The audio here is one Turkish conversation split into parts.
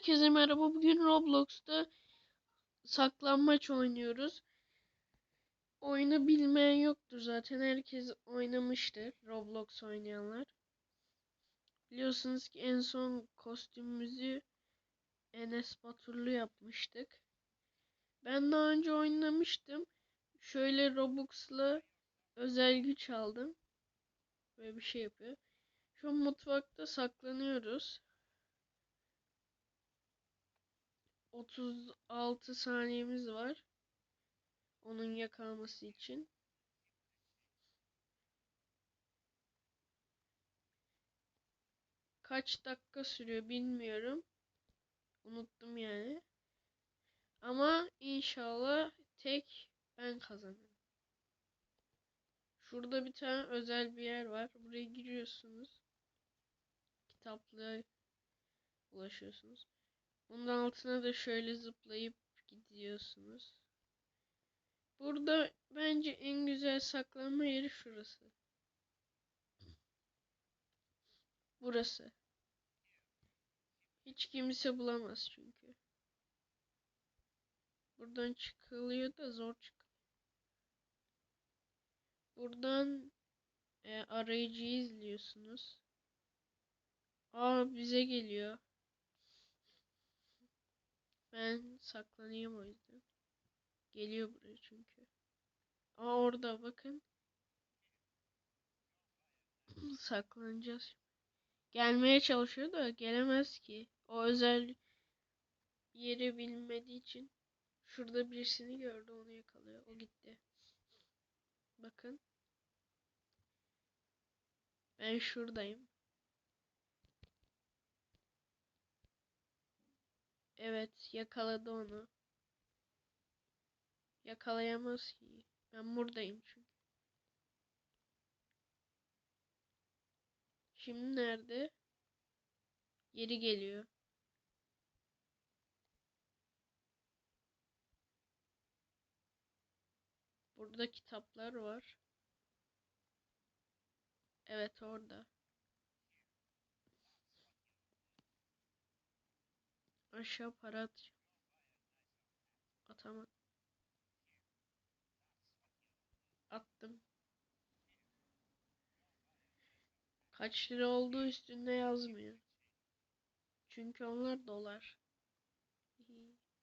Herkese merhaba. Bugün Roblox'ta saklanmaç oynuyoruz. Oyunu bilmeyen yoktur zaten. Herkes oynamıştır. Roblox oynayanlar. Biliyorsunuz ki en son kostümümüzü Enes Baturlu yapmıştık. Ben daha önce oynamıştım. Şöyle Robux'la özel güç aldım. Böyle bir şey yapıyor. Şu mutfakta saklanıyoruz. 36 saniyemiz var. Onun yakalaması için. Kaç dakika sürüyor bilmiyorum. Unuttum yani. Ama inşallah tek ben kazanırım. Şurada bir tane özel bir yer var. Buraya giriyorsunuz. Kitaplığa ulaşıyorsunuz. Bunun altına da şöyle zıplayıp gidiyorsunuz. Burada bence en güzel saklanma yeri şurası. Burası. Hiç kimse bulamaz çünkü. Buradan çıkılıyor da zor çıkıyor. Buradan e, arayıcıyı izliyorsunuz. Aa bize geliyor. Ben saklanayım o yüzden. Geliyor buraya çünkü. Aa orada bakın. Saklanacağız. Gelmeye çalışıyor da gelemez ki. O özel yeri bilmediği için. Şurada birisini gördü onu yakalıyor. O gitti. Bakın. Ben şuradayım. Evet yakaladı onu. Yakalayamaz ki. Ben buradayım çünkü. Şimdi nerede? Yeri geliyor. Burada kitaplar var. Evet orada. Aşağı para atacağım. Atamadım. Attım. Kaç lira olduğu üstünde yazmıyor. Çünkü onlar dolar.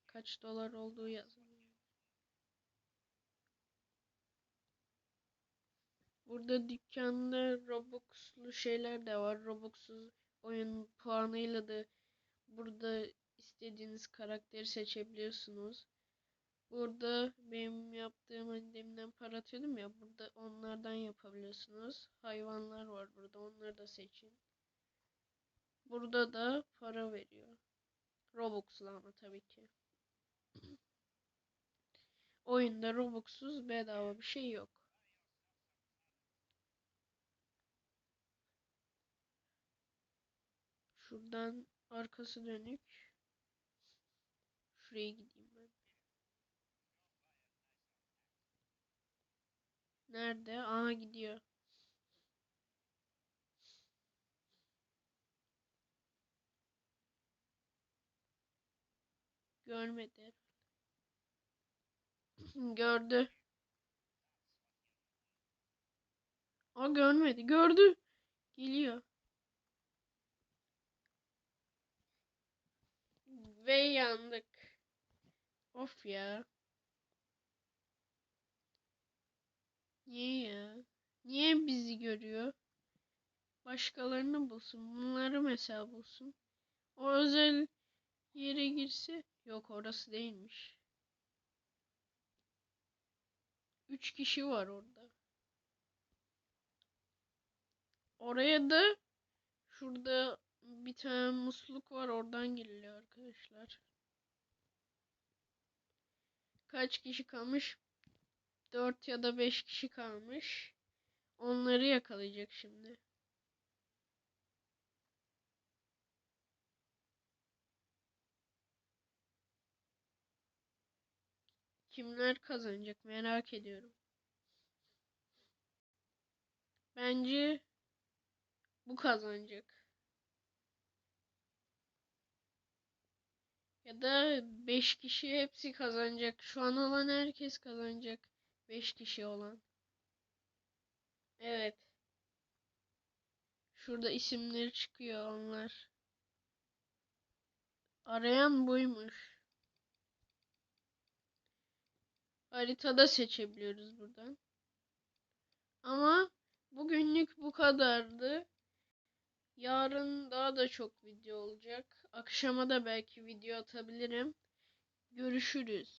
Kaç dolar olduğu yazmıyor. Burada dükkanda Robux'lu şeyler de var. Robux'suz oyun puanıyla da burada istediğiniz karakteri seçebiliyorsunuz. Burada benim yaptığım deminden para atıyordum ya burada onlardan yapabiliyorsunuz. Hayvanlar var burada onları da seçin. Burada da para veriyor. Robux'la ama tabii ki. Oyunda Robux'suz bedava bir şey yok. Şuradan arkası dönük. Şuraya gideyim ben. Nerede? Aha gidiyor. Görmedi. Gördü. Aa görmedi. Gördü. Geliyor. Ve yandık. Of ya. Niye ya? Niye bizi görüyor? Başkalarını bulsun. Bunları mesela bulsun. O özel yere girse. Yok orası değilmiş. Üç kişi var orada. Oraya da şurada bir tane musluk var oradan giriliyor arkadaşlar. Kaç kişi kalmış? 4 ya da 5 kişi kalmış. Onları yakalayacak şimdi. Kimler kazanacak merak ediyorum. Bence bu kazanacak. Ya da 5 kişi hepsi kazanacak. Şu an olan herkes kazanacak. 5 kişi olan. Evet. Şurada isimleri çıkıyor onlar. Arayan buymuş. Haritada seçebiliyoruz buradan. Ama bugünlük bu kadardı. Yarın daha da çok video olacak. Akşama da belki video atabilirim. Görüşürüz.